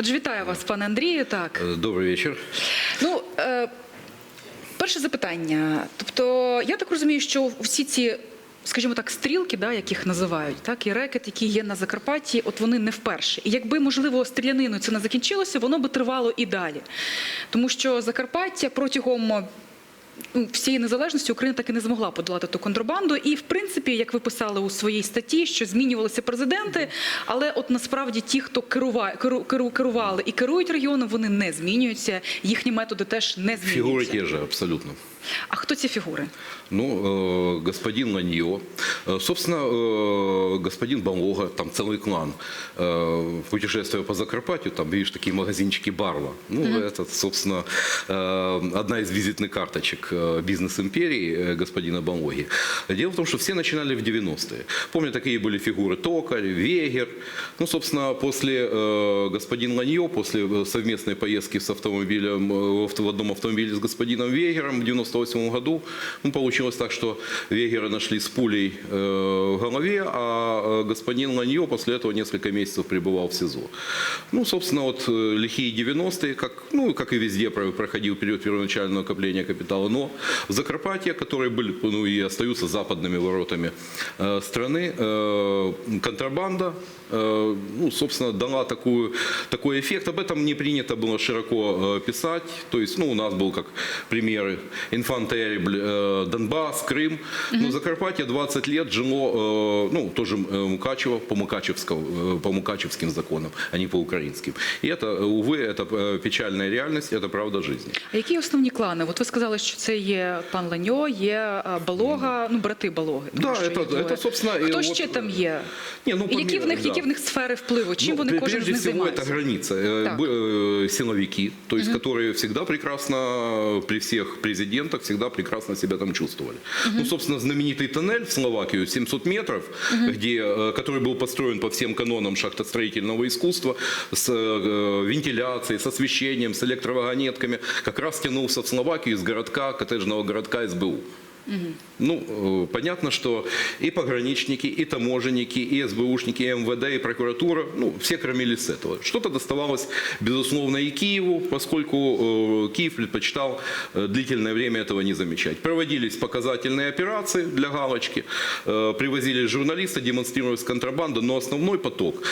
Отже, вітаю вас, пане Андрію. Так, добрий вечір. ну е, перше запитання. Тобто, я так розумію, що всі ці. Скажімо так, стрілки, да, яких називають, так і рекет, які є на Закарпатті, от вони не вперше. І якби можливо стріляниною це не закінчилося, воно би тривало і далі. Тому що Закарпаття протягом всієї незалежності Україна так і не змогла подолати ту контрабанду. І в принципі, як ви писали у своїй статті, що змінювалися президенти, але от насправді ті, хто керуває керу, керу- керували і керують регіоном, вони не змінюються. Їхні методи теж не Фигуры змінюються. те же, абсолютно. А хто ці фігури? Ну, э, господин Ланьо, э, собственно, э, господин Балога, там целый клан, э, путешествуя по Закарпатью, там, видишь, такие магазинчики Барла. Ну, это, собственно, э, одна из визитных карточек э, бизнес-империи э, господина Балоги. Дело в том, что все начинали в 90-е. Помню, такие были фигуры Токарь, Вегер. Ну, собственно, после э, господин Ланьо, после э, совместной поездки с автомобилем, э, в одном автомобиле с господином Вегером в 98 году, ну, получилось так, что Вегера нашли с пулей э, в голове, а э, господин Ланьо после этого несколько месяцев пребывал в СИЗО. Ну, собственно, вот э, лихие 90-е, как, ну, как и везде про- проходил период первоначального накопления капитала, но в Закарпатье, которые были, ну, и остаются западными воротами э, страны, э, контрабанда, э, ну, собственно, дала такую, такой эффект. Об этом не принято было широко э, писать. То есть, ну, у нас был как примеры Инфантерибль, э, Донбасс, Крым. Но Закарпатье 20 лет жило, э, ну, тоже э, Мукачево по, Мукачевскому, э, по мукачевским законам, а не по украинским. И это, э, увы, это э, печальная реальность, это правда жизни. А які основні клани? От ви сказали, що це є пан Ланьо, є е, Балога, ну брати Балоги. тому Да, що это- їх двоє. это, собственно, и хто вот- ще там є? Не, ну, І які в них, помимо, які да. в них сфери впливу? Чим Ну, вони пр- кожен з прежде них всего займається? это граница. Э, Так. б- э, Силовики, то есть которые всегда прекрасно при всех президентах всегда прекрасно себя там чувствовали. Ну, собственно, знаменитый тоннель в Словакию 700 метров, где, э, который был построен по всем канонам шахтостроительного искусства с э, вентиляцией, с освещением, с электровагонетками, как раз тянулся в Словакию из городка, коттеджного городка СБУ. Ну, э, понятно, что и пограничники, и таможенники, и СБУшники, и МВД, и прокуратура, ну, все кормились с этого. Что-то доставалось, безусловно, и Киеву, поскольку э, Киев предпочитал э, длительное время этого не замечать. Проводились показательные операции для галочки, привозили журналисты, демонстрировалась контрабанда, но основной поток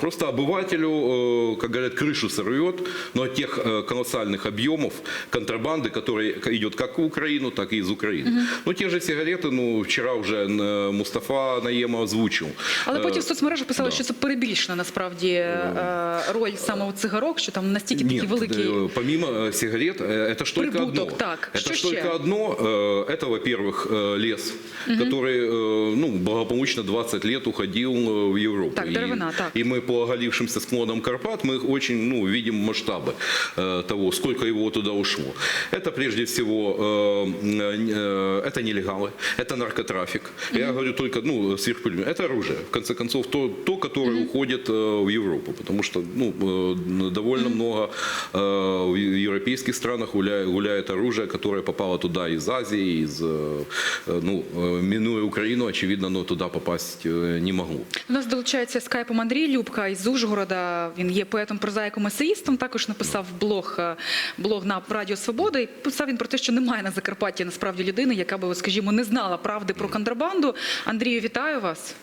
просто обывателю, как говорят, крышу сорвет, но от тех колоссальных объемов контрабанды, которая идет как в Украину, так и из Украины. Ну, те же сигареты, ну, вчера уже э, Мустафа Наема озвучил. Але Э, потім в соцмережах писали, да. що це перебільшена насправді е, роль саме цигарок, що там настільки такі Нет, великі. э, помимо э, сигарет, э, это ж только Прибуток, одно. так. Это Что ж ще? только одно. э, Это, во-первых, э, лес, который э, ну, благополучно 20 лет уходил э, в Европу. Так, И- деревина, так. И мы по оголившимся склонам Карпат, мы очень ну, видим масштабы э, того, сколько его туда ушло. Это прежде всего, э, э, это нелегалы, это наркотрафик. Я говорю только, ну, сверхпулемет. Это оружие, в конце концов, то, то которое уходит э, в Европу, потому что, ну, э, довольно много э, в европейских странах гуляет, гуляет оружие, которое попало туда из Азии, из, э, э, ну, э, минуя Украину, очевидно, оно туда попасть э, не могло. До нас долучається скайпом Андрій Любка із Ужгорода. Він є поетом, прозаїком, есеїстом. Також написав блог, е, блог на Радіо Свобода. І писав він про те, що немає на Закарпатті насправді людини, яка би, скажімо, не знала правди про контрабанду. Андрію, вітаю вас.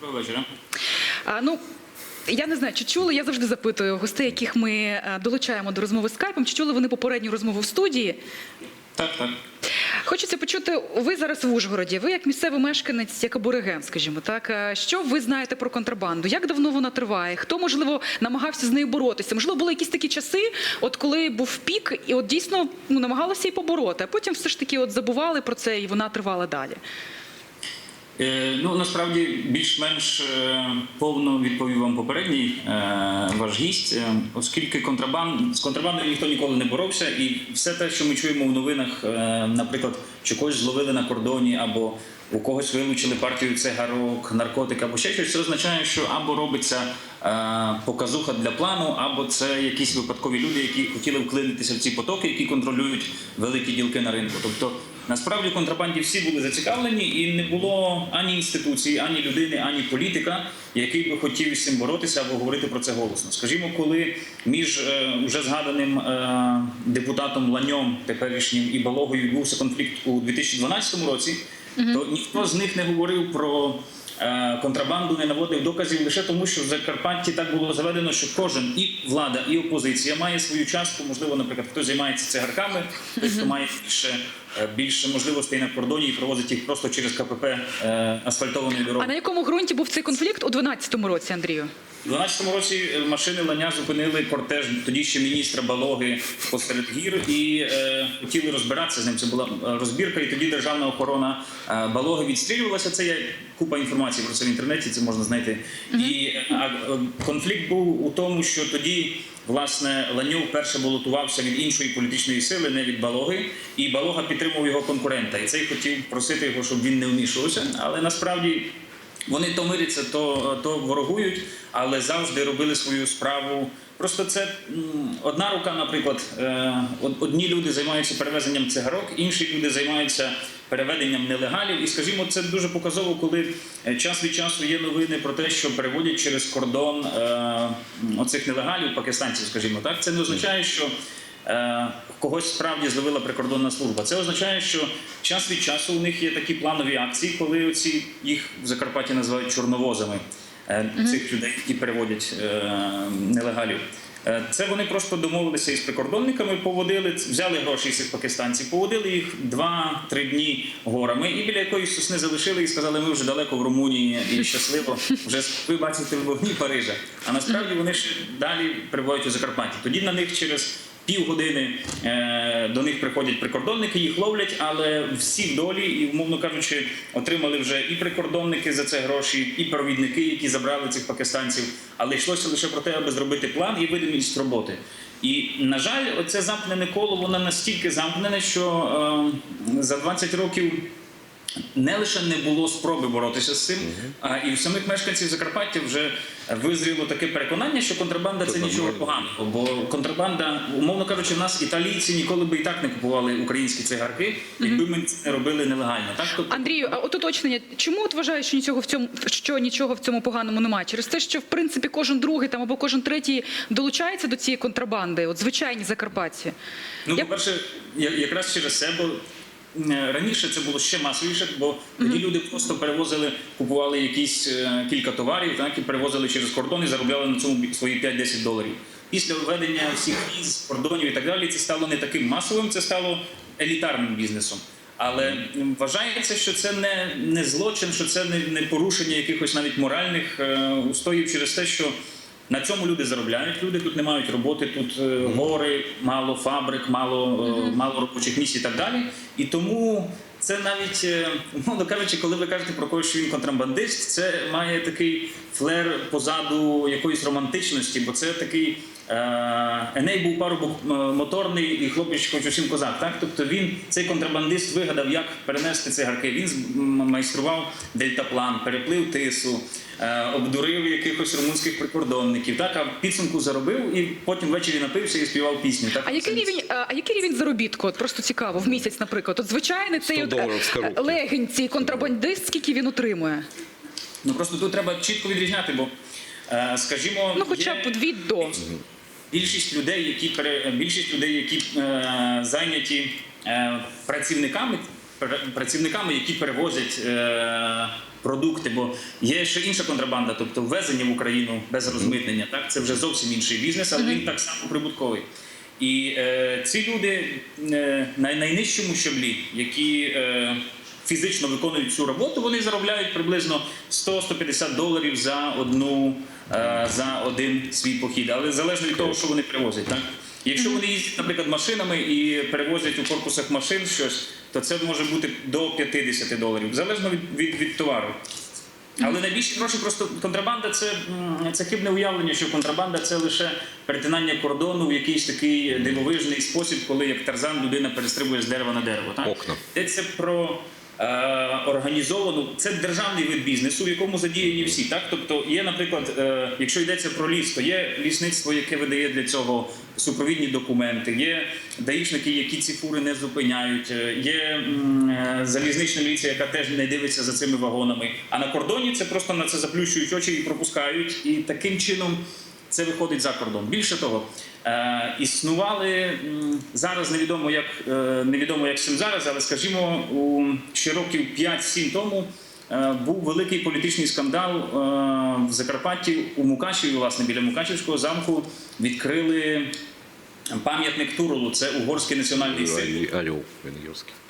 Доброго вечора. А, ну, я не знаю, чи чули, я завжди запитую гостей, яких ми е, долучаємо до розмови скайпом, чи чули вони попередню розмову в студії. Так, так. Хочеться почути, ви зараз в Ужгороді, ви як місцевий мешканець, як абориген, скажімо так. е, Що ви знаєте про контрабанду? Як давно вона триває? Хто, можливо, намагався з нею боротися? Можливо, були якісь такі часи, от коли був пік, і от дійсно ну, намагалися її побороти, а потім все ж таки от забували про це, і вона тривала далі. Е, ну насправді більш-менш е, повно відповів вам попередній е, ваш гість, оскільки контрабанд з контрабандою ніхто ніколи не боровся, і все те, що ми чуємо в новинах, наприклад, що когось зловили на кордоні або у когось вилучили партію цигарок, наркотик або ще щось, це означає, що або робиться показуха для плану, або це якісь випадкові люди, які хотіли вклинитися в ці потоки, які контролюють великі ділки на ринку. Тобто Насправді в контрабанді всі були зацікавлені, і не було ані інституції, ані людини, ані політика, який би хотів з цим боротися або говорити про це голосно. Скажімо, коли між е, вже згаданим е, депутатом Ланьом, теперішнім і Балогою відбувся конфлікт у 2012 році, то ніхто з них не говорив про. е, Контрабанду не наводив доказів лише тому, що в Закарпатті так було заведено, що кожен і влада, і опозиція має свою частку. Можливо, наприклад, хтось займається цигарками, хто має більше, більше можливостей на кордоні і провозить їх просто через КПП е, асфальтованої дороги. А на якому ґрунті був цей конфлікт у 12-му році, Андрію? У 12 році е, машини Ланя зупинили кортеж тоді ще міністра Балоги посеред гір і е, хотіли розбиратися з ним. Це була е, розбірка, і тоді державна охорона е, Балоги відстрілювалася. Це є купа інформації про це в інтернеті, це можна знайти. І е, а, е, конфлікт був у тому, що тоді. Власне, Ланьов вперше балотувався від іншої політичної сили, не від Балоги, і Балога підтримував його конкурента. І цей хотів просити його, щоб він не вмішувався. Але насправді вони то миряться, то, то ворогують, але завжди робили свою справу. Просто це одна рука, наприклад, е, одні люди займаються перевезенням цигарок, інші люди займаються переведенням нелегалів. І скажімо, це дуже показово, коли е, час від часу є новини про те, що переводять через кордон е, оцих нелегалів, пакистанців, скажімо так. Це не означає, що е, когось справді зловила прикордонна служба. Це означає, що час від часу у них є такі планові акції, коли оці їх в Закарпатті називають чорновозами е, цих людей, які переводять е, нелегалів. Е, Це вони просто домовилися із прикордонниками, поводили, взяли гроші з пакистанців, поводили їх два-три дні горами і біля якоїсь сосни залишили і сказали, ми вже далеко в Румунії і щасливо, вже ви бачите в вогні Парижа. А насправді вони ще далі прибувають у Закарпатті. Тоді на них через півгодини е, до них приходять прикордонники, їх ловлять, але всі долі, і, умовно кажучи, отримали вже і прикордонники за це гроші, і провідники, які забрали цих пакистанців. Але йшлося лише про те, аби зробити план і видимість роботи. І, на жаль, оце замкнене коло, воно настільки замкнене, що е, за 20 років не лише не було спроби боротися з цим, а і у самих мешканців Закарпаття вже визріло таке переконання, що контрабанда це Це нічого поганого. Бо контрабанда, умовно кажучи, в нас італійці ніколи би і так не купували українські цигарки, якби ми це робили нелегально. Так тобто Андрію, а от уточнення, чому от вважаєш, що нічого в цьому що нічого в цьому поганому немає? Через те, що в принципі кожен другий там або кожен третій долучається до цієї контрабанди, от звичайні закарпатці. Ну, Я- по-перше, я- якраз через це, бо раніше це було ще масовіше, бо тоді люди просто перевозили, купували якісь е, кілька товарів, так, і перевозили через кордон і заробляли на цьому свої 5-10 доларів. Після введення всіх віз, кордонів і так далі, це стало не таким масовим, це стало елітарним бізнесом. Але вважається, що це не, не злочин, що це не, не порушення якихось навіть моральних е, устоїв через те, що на цьому люди заробляють. Люди тут не мають роботи, тут е, гори, мало фабрик, мало, е, мало робочих місць і так далі. І тому це навіть, е, умовно кажучи, коли ви кажете про когось, що він контрабандист, це має такий флер позаду якоїсь романтичності, бо це такий. е, Еней був парубок е, моторний і хлопець хоч усім козак. Так? Тобто він, цей контрабандист, вигадав, як перенести цигарки. Він майстрував дельтаплан, переплив тису, е, обдурив якихось румунських прикордонників. Так, а підсумку заробив і потім ввечері напився і співав пісню. Так? А який рівень, а який рівень заробітку? От просто цікаво, в місяць, наприклад. От звичайний цей 100 от, доларів з коробки. е, легень, цей контрабандист, скільки він отримує? Ну просто тут треба чітко відрізняти, бо е, скажімо, Ну, хоча б від до. більшість людей, які пере- більшість людей, які е, зайняті е, працівниками, працівниками, які перевозять. Е, Продукти, бо є ще інша контрабанда, тобто ввезення в Україну без розмитнення. Так, це вже зовсім інший бізнес, але він так само прибутковий. І е, ці люди е, на найнижчому щаблі, які е, фізично виконують цю роботу, вони заробляють приблизно 100-150 доларів за одну е, за один свій похід, але залежно від того, що вони привозять. Так? Якщо вони їздять, наприклад, машинами і перевозять у корпусах машин щось, то це може бути до 50 доларів, залежно від, від, від товару. Але найбільші гроші просто контрабанда це, це хибне уявлення, що контрабанда це лише перетинання кордону в якийсь такий дивовижний спосіб, коли як тарзан людина перестрибує з дерева на дерево. Так? Окна. Йдеться про е, організовано. Це державний вид бізнесу, в якому задіяні всі. Так, тобто є, наприклад, е, якщо йдеться про ліс, то є лісництво, яке видає для цього супровідні документи. Є даїшники, які ці фури не зупиняють. е, Є залізнична міліція, яка теж не дивиться за цими вагонами. А на кордоні це просто на це заплющують очі і пропускають. І таким чином це виходить за кордон. Більше того, існували зараз невідомо як е, невідомо як чим зараз, але скажімо, у ще років 5-7 тому. е, Був великий політичний скандал е, в Закарпатті у Мукачеві, власне, біля Мукачевського замку відкрили пам'ятник Туролу. Це угорський національний символ. Орел.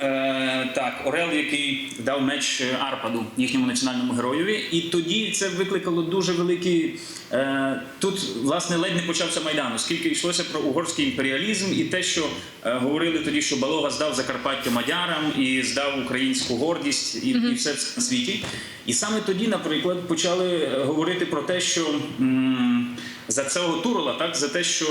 Е, так, Орел, який дав меч Арпаду, їхньому національному героєві. І тоді це викликало дуже великий. Е, тут, власне, ледь не почався Майдан, оскільки йшлося про угорський імперіалізм і те, що е, говорили тоді, що Балога здав Закарпаття мадярам і здав українську гордість і, і все це на світі. І саме тоді, наприклад, почали е, говорити про те, що. м, за цього турла, так за те, що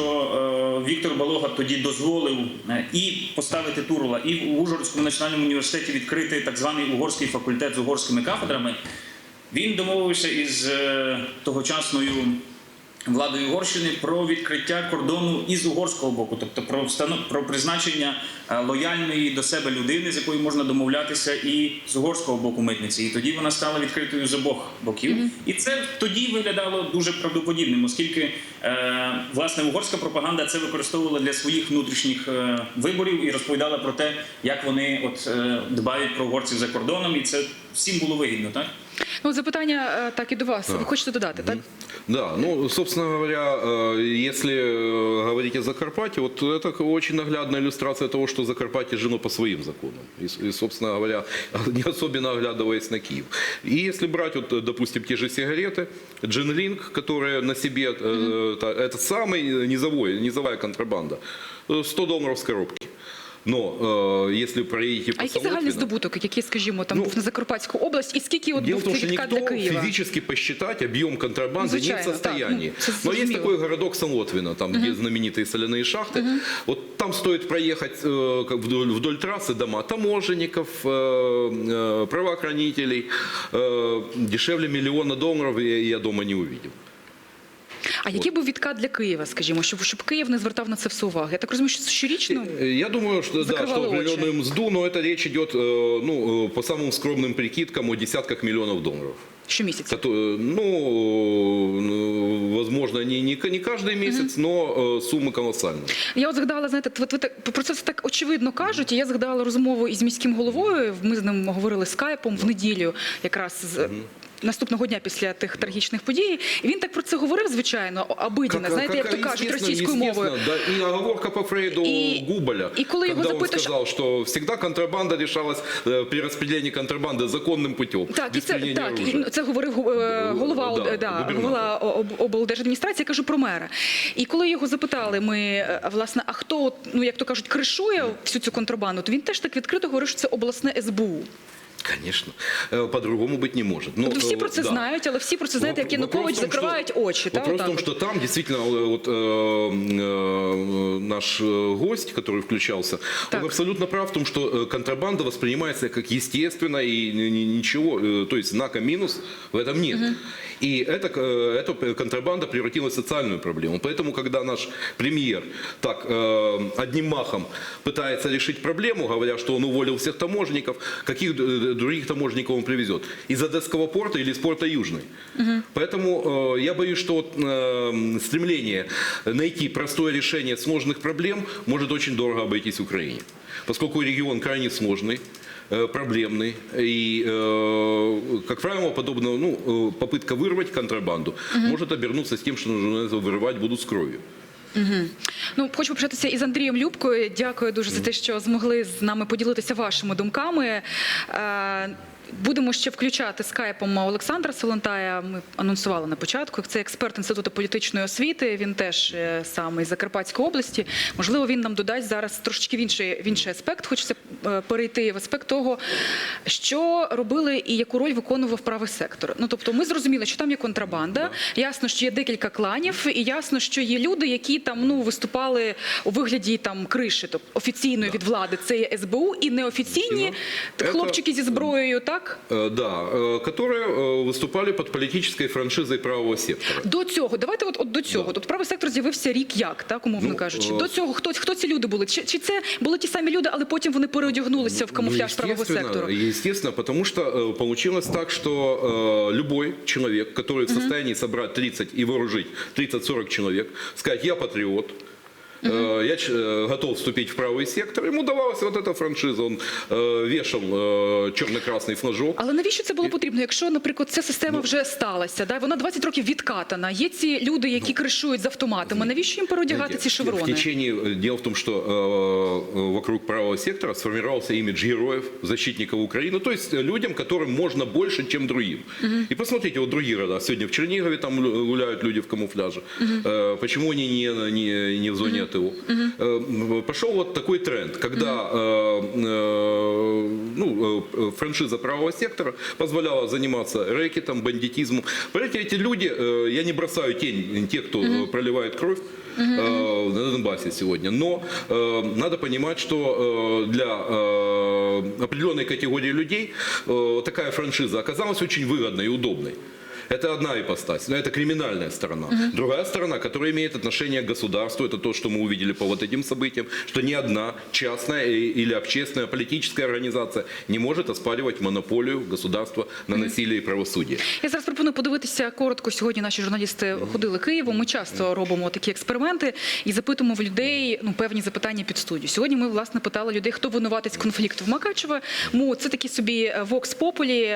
е, Віктор Балога тоді дозволив е, і поставити Турла, і в Ужгородському національному університеті відкрити так званий угорський факультет з угорськими кафедрами. Він домовився із е, тогочасною владою Угорщини про відкриття кордону із угорського боку, тобто про встанов... про призначення е, лояльної до себе людини, з якою можна домовлятися, і з угорського боку митниці. І тоді вона стала відкритою з обох боків. І це тоді виглядало дуже правдоподібним, оскільки е, власне угорська пропаганда це використовувала для своїх внутрішніх е, виборів і розповідала про те, як вони от е, дбають про угорців за кордоном, і це всім було вигідно, так? Ну, запитання е, так і до вас. Ви хочете додати, так? Да, ну, собственно говоря, э, если э, говорить о Закарпатье, вот это очень наглядная иллюстрация того, что Закарпатье жено по своим законам. И, и, собственно говоря, не особенно оглядываясь на Киев. И если брать, вот, допустим, те же сигареты, Джинлинг, которые на себе, э, это, это самый низовой, низовая контрабанда, э, 100 долларов с коробки. Но э, если проедете А по який загальний Солотвино- здобуток, який, скажімо, там Ну, був на Закарпатську область, і скільки от Дело був в том, цей что відкат никто для Києва? физически посчитать объем контрабанды Звичайно, не в состоянии. так, ну, це Но есть зрозуміло. такой городок Солотвино, там, где знаменитые соляные шахты. Вот там стоит проехать э, как вдоль, вдоль трассы дома таможенников, э, э, правоохранителей. Э, дешевле миллиона долларов я, я дома не увидел. А який був відкат для Києва, скажімо, щоб, щоб Київ не звертав на це все уваги? Я так розумію, що щорічно Э, Я думаю, что, да, Закрывала что определенную очи. мзду, но это речь идет э, ну, э, по самым скромным прикидкам о десятках миллионов долларов. щомісяця. Кото- Ну, ну, возможно, не, не, не каждый месяц, но э, суммы колоссальные. Я от згадала, знаєте, от ви так про це все так очевидно кажуть. І я згадала розмову із міським головою. Ми з ним говорили скайпом в неділю, якраз з. Наступного дня після тих трагічних подій, і він так про це говорив, звичайно, обидіно, знаєте, як то кажуть естественно, російською мовою. естественно, Да, и оговорка по Фрейду И- Губоля, и коли его когда он запытаешь- сказал, что всегда контрабанда решалась э, при распределении контрабанды законным путем, Так, і без це применения так, і оружия. це говорив е, голова Да, да, да, губернатор. голова об- облдержадміністрації, я кажу про мера. І коли його запитали, ми е, власне, а хто от, ну як то кажуть, кришує всю цю контрабанду, то він теж так відкрито говорив, що це обласне СБУ. Конечно. Э, По-другому быть не может. Ну, Тобто всі э, про це да. знають, але всі про це знають, як Воп- Янукович вопрос в том, закривають что- очі. та, Вопрос в отак том, от. что там действительно э, вот, э, э, наш э, гость, который включался, Так. он абсолютно прав в том, что э, контрабанда воспринимается как естественно и ни- ни- ничего, э, то есть знака минус в этом нет. И это, э, эта контрабанда превратилась в социальную проблему. Поэтому, когда наш премьер так э, одним махом пытается решить проблему, говоря, что он уволил всех таможенников, каких э, других таможенников он привезет? Из Одесского порта или из порта Южный? Поэтому э, я боюсь, что вот, э, стремление найти простое решение сложных проблем может очень дорого обойтись Украине. Поскольку регион крайне сложный, э, проблемный. И, э, как правило, подобно, ну, э, попытка вырвать контрабанду может обернуться с тем, что нужно это вырывать будут с кровью. Ну, хочу попрощатися із Андрієм Любкою. Дякую дуже за те, що змогли з нами поділитися вашими думками. Будемо ще включати скайпом Олександра Солонтая. Ми анонсували на початку. Це експерт інституту політичної освіти. Він теж е, саме із Закарпатської області. Можливо, він нам додасть зараз трошечки в інший, в інший аспект. Хочеться е, перейти в аспект того, що робили і яку роль виконував правий сектор. Ну тобто, ми зрозуміли, що там є контрабанда. Ясно, що є декілька кланів, і ясно, що є люди, які там ну виступали у вигляді там криші, тобто офіційної від влади. Це є СБУ і неофіційні хлопчики зі зброєю, так? Э, Да, э, которые э, выступали под политической франшизой правого сектора. До цього, давайте от, от до цього. Тобто правий сектор з'явився рік як, так, умовно Ну, кажучи. е, До цього хто, хто ці люди були? Чи, чи це були ті самі люди, але потім вони переодягнулися в камуфляж Ну, правого естественно, сектору? Естественно, потому что э, получилось так, что э, любой человек, который в состоянии собрать 30 и вооружить 30-40 человек, сказать, я патриот, э, я ч- э, готов вступить в правый сектор, ему давалась вот эта франшиза, он э, вешал э, черно-красный флажок. Але навіщо це було потрібно? Якщо, наприклад, ця система Ну, вже сталася, да? вона 20 років відкатана. Є ці люди, які кришують з автоматами. Навіщо їм переодягати ці Знаете, шеврони? В течение, э, дело в том, что э, э, вокруг правого сектора сформировался имидж героев, защитников Украины, то есть э, людям, которым можно больше, чем другим. И посмотрите, вот другие города. Сегодня в Чернигове там лю- гуляют люди в камуфляже. Э, Почему они не, не, не в зоне АТО? Э, Пошел вот такой тренд, когда э, ну, франшиза правого сектора позволяла заниматься рэкетом, бандитизмом. Понимаете, эти люди, я не бросаю тень тех, кто э, проливает кровь, э, на Донбассе сегодня. Но э, надо понимать, что э, для э, определенной категории людей э, такая франшиза оказалась очень выгодной и удобной. Это одна ипостась, но это криминальная сторона. Другая сторона, которая имеет отношение к государству, это то, что мы увидели по вот этим событиям, что ни одна частная и- или общественная политическая организация не может оспаривать монополию государства на насилие и правосудие. Я зараз пропоную подивитися коротко. Сьогодні наші журналісти ходили Києвом. Ми часто робимо такі експерименти і запитуємо в людей ну певні запитання під студію. Сьогодні ми власне питали людей, хто винуватець конфлікту в Макачево. Му це такі собі вокс популі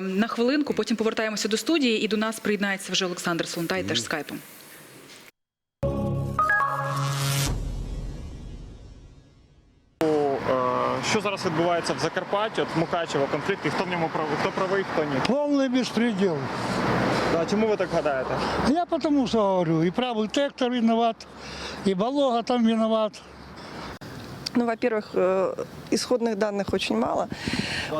на хвилинку. Потім повертаємося до студії, і до нас приєднається вже Олександр Сонтай теж скайпом. Що зараз відбувається в Закарпатті, от в Мукачево, конфлікт, і хто в ньому правий, хто правий, хто ні? Полный беспредел. Да, чому ви так гадаєте? Я потому что говорю, и правый тектор виноват, и Болога там виноват. Ну, во-первых, э, исходных данных очень мало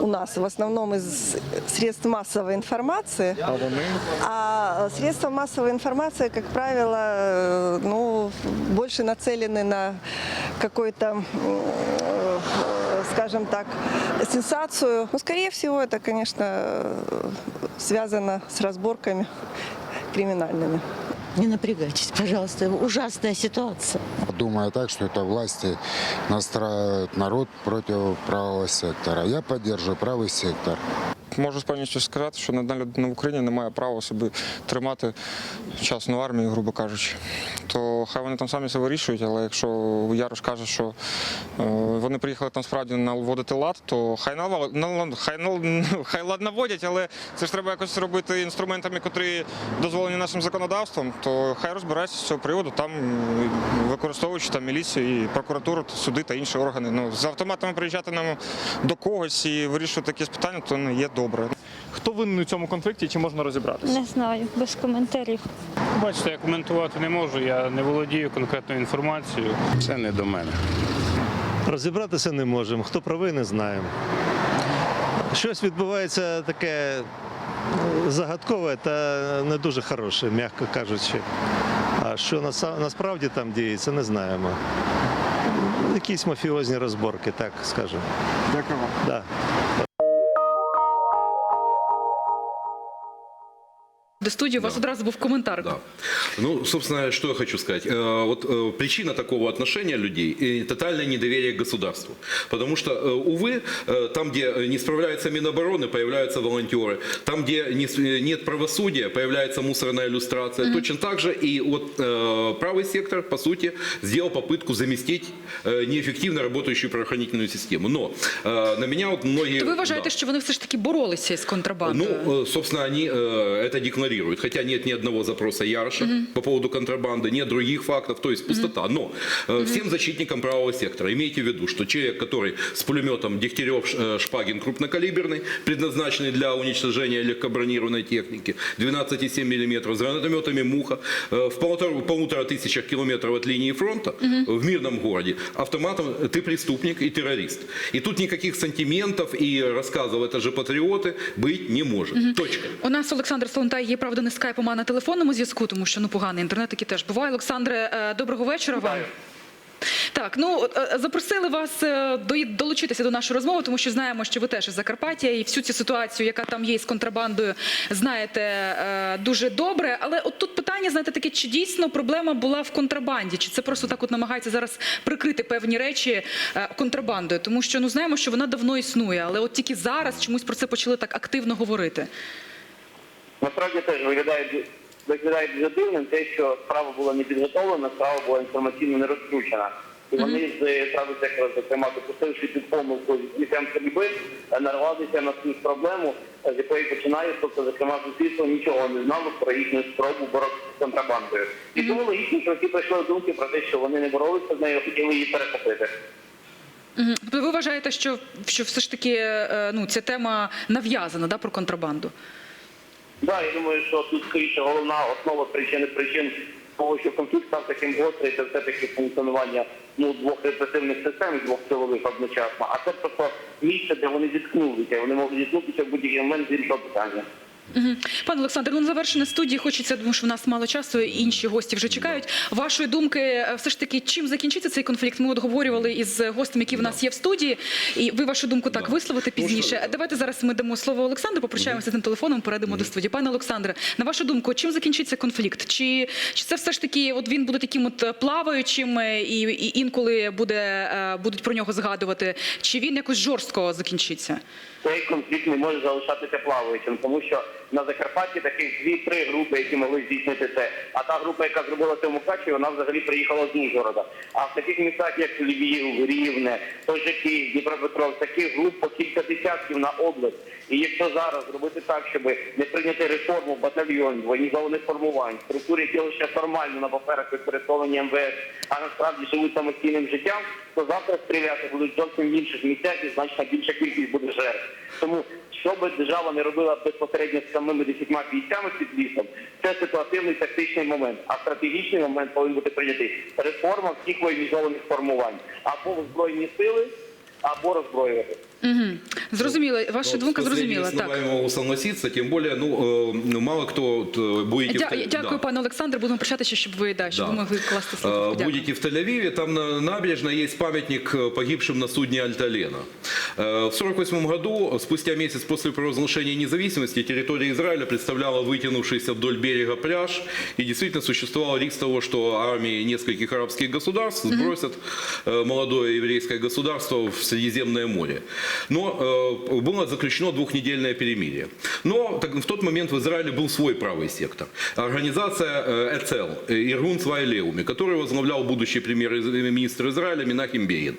у нас, в основном из средств массовой информации. А вони? А средства массовой информации, как правило, э, ну, больше нацелены на какой-то, м, э, скажем так, сенсацию. Ну, скорее всего, это, конечно, э, связано с разборками криминальными. Не напрягайтесь, пожалуйста. Ужасная ситуация. Думаю так, что это власти настраивают народ против правого сектора. Я поддерживаю правый сектор. Можу з певністю сказати, що одна людина в Україні не має права собі тримати частну армію, грубо кажучи. То хай вони там самі все вирішують, але якщо Ярош каже, що е, вони приїхали там справді наводити лад, то хай навал- хай, хай лад наводять, але це ж треба якось робити інструментами, котрі дозволені нашим законодавством, то хай розбираються з цього приводу, там використовуючи там міліцію і прокуратуру, суди та інші органи. Ну, з автоматами приїжджати нам до когось і вирішувати якісь питання, то не є добре. Хто винний у цьому конфлікті, чи можна розібратися? Не знаю, без коментарів. Бачите, я коментувати не можу, я не володію конкретною інформацією. Це не до мене. Розібратися не можемо. Хто правий, не знаємо. Щось відбувається таке ну, загадкове та не дуже хороше, м'яко кажучи. А що насправді там діється, не знаємо. Якісь мафіозні розборки, так скажемо. Дякую вам. Да. До студії у вас одразу був коментар. Да. Ну, собственно, что я хочу сказать. Э, Вот э, причина такого отношения людей – тотальное недоверие к государству. Потому что, э, увы, э, там, где не справляется Минобороны, появляются волонтеры. Там, где не с- э, нет правосудия, появляется мусорная иллюстрация. Точно так же и вот э, правый сектор, по сути, сделал попытку заместить э, неэффективно работающую правоохранительную систему. Но э, на меня вот многие... То ви вважаєте, да. що вони все ж таки боролися з контрабандою? Ну, э, собственно, они э, это декларируют игнорирует. Хотя нет ни одного запроса Ярша по поводу контрабанды, нет других фактов, то есть пустота. Но э, всем защитникам правого сектора имейте в виду, что человек, который с пулеметом Дегтярев э, Шпагин крупнокалиберный, предназначенный для уничтожения легкобронированной техники, 12,7 мм, с гранатометами «Муха», э, в полутора, полутора тысячах километров от линии фронта в мирном городе, автоматом ты преступник и террорист. И тут никаких сантиментов и рассказов «это же патриоты» быть не может. Точка. У нас Олександр Солонтай є, правда, не скайпом, а на телефонному зв'язку, тому що ну поганий інтернет таки теж буває. Олександре, е, доброго вечора вам. Так, ну е, запросили вас е, долучитися до нашої розмови, тому що знаємо, що ви теж із Закарпаття і всю цю ситуацію, яка там є з контрабандою, знаєте дуже добре. Але от тут питання, знаєте, таке, чи дійсно проблема була в контрабанді, чи це просто так от намагається зараз прикрити певні речі контрабандою, тому що ну знаємо, що вона давно існує, але от тільки зараз чомусь про це почали так активно говорити. Насправді теж виглядає виглядає дуже дивним те, що справа була не підготовлена, справа була інформаційно не розкручена. І вони з правого зокрема, допустивши цю помилку з стрільби, е, нарвалися на цю проблему, е, з якої починає, тобто, зокрема, суспільство нічого не знало про їхню спробу боротися з контрабандою. І тому логічно, що всі прийшли думки про те, що вони не боролися з нею, хотіли її перехопити. Ви вважаєте, що, що все ж таки е, ну, ця тема нав'язана да, про контрабанду? Да, я думаю, що тут скоріше головна основа причини причин того, що конфлікт став таким гострий, це все-таки функціонування ну, двох репресивних систем, двох силових одночасно. А це просто місце, де вони зіткнулися. Вони можуть зіткнутися в будь-який момент з іншого питання. Мгм. Пане Олександр, ну на завершення студії хочеться, тому що в нас мало часу, інші гості вже чекають. Вашої думки, е, все ж таки, чим закінчиться цей конфлікт? Ми от говорювали із гостем, який в нас є в студії, і ви вашу думку так висловите пізніше. Давайте зараз ми дамо слово Олександру, попрощаємося з ним телефоном, перейдемо до студії. Пане Олександре, на вашу думку, чим закінчиться конфлікт? Чи, чи це все ж таки, от він буде таким от е, плаваючим е, і, і інколи буде, будуть про нього згадувати? Чи він якось жорстко закінчиться? Цей конфлікт не може залишатися плаваючим, тому що на Закарпатті таких дві-три групи, які могли здійснити це. А та група, яка зробила це в Мукачеві, вона взагалі приїхала з Ужгорода. А в таких містах, як Львів, Рівне, той же Дніпропетров, таких груп по кілька десятків на область. І якщо зараз зробити так, щоб не прийняти реформу батальйонів, воєнізованих формувань, структур, які лише формально на паперах підпорядковані МВС, а насправді живуть самостійним життям, то завтра стріляти будуть зовсім в інших місцях і значно більша кількість буде жертв. Тому що би держава не робила безпосередньо з самими десятьма бійцями під лісом, це ситуативний тактичний момент. А стратегічний момент повинен бути прийнятий реформа всіх воєнізованих формувань або в збройні сили, або роззброювати. Угу. Зрозуміло, ваша Вот думка с последним зрозуміла. Так. словами могу согласиться, тем более, ну, э, ну, мало кто вот, э, будете... в Дя- Тель- Дякую, да. пане Олександр. Будемо прощатися, щоб ви да, щоб Да. ви могли класти Э, слухавку. Дякую. Будете в Тель-Авиве, там на набережной есть памятник э, погибшим на судне «Альталена». Э, В 1948 году, спустя месяц после провозглашения независимости, территория Израиля представляла вытянувшийся вдоль берега пляж, и действительно существовал риск того, что армии нескольких арабских государств сбросят э, молодое еврейское государство в Средиземное море. Но э, было заключено двухнедельное перемирие. Но так, в тот момент в Израиле был свой правый сектор. Организация э, ЭЦЕЛ, э, Иргун Свайлеуми, который возглавлял будущий премьер-министр Израиля Минахим Бейн.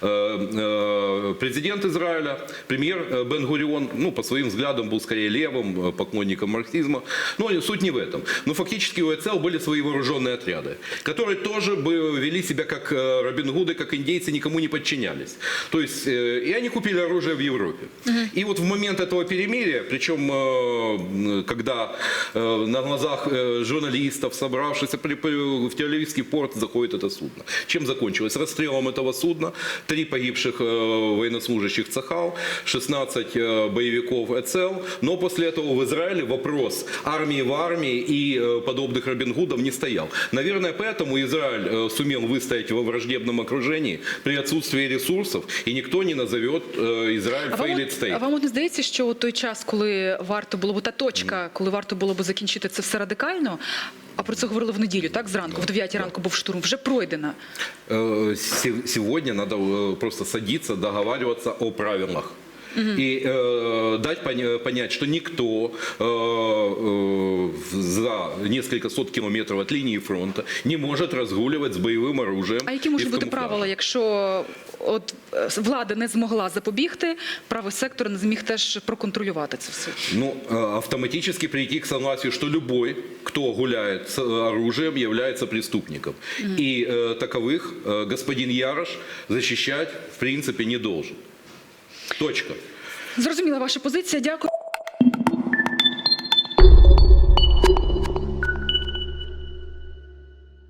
Э, э, Президент Израиля, премьер э, Бен-Гурион, ну, по своим взглядам был скорее левым, э, поклонником марксизма. Но суть не в этом. Но фактически у ЭЦЕЛ были свои вооруженные отряды, которые тоже вели себя как э, Робин Гуды, как индейцы, никому не подчинялись. То есть, э, и они купили оружие в Европе. И вот в момент этого перемирия, причем э, когда э, на глазах э, журналистов, собравшихся в Тель-Авивский порт, заходит это судно. Чем закончилось? Расстрелом этого судна, три погибших военнослужащих Цахал, 16 э, боевиков ЭЦЛ. Но после этого в Израиле вопрос армии в армии и подобных Робин Гудов не стоял. Наверное, поэтому Израиль сумел выстоять во враждебном окружении при отсутствии ресурсов, и никто не назовет э, Израиль А вам, failed от, state. а вам от не здається, що от той час, коли варто було б та точка, коли варто було б закінчити це все радикально, а про це говорили в неділю, так зранку, в 9 ранку був штурм, вже пройдена. Э, се- Сегодня надо э, просто садиться, договариваться о правилах. И э, дать поня- понять, что никто э, э, за несколько сот километров от линии фронта не может разгуливать с боевым оружием. А які и можуть в бути камуфляже. правила, якщо от е, влада не змогла запобігти, правий сектор не зміг теж проконтролювати це все? Ну, э, автоматически прийти к согласию, что любой, кто гуляет с э, оружием, является преступником. И э, таковых э, господин Ярош защищать, в принципе, не должен. Точка. Зрозуміла ваша позиція. Дякую.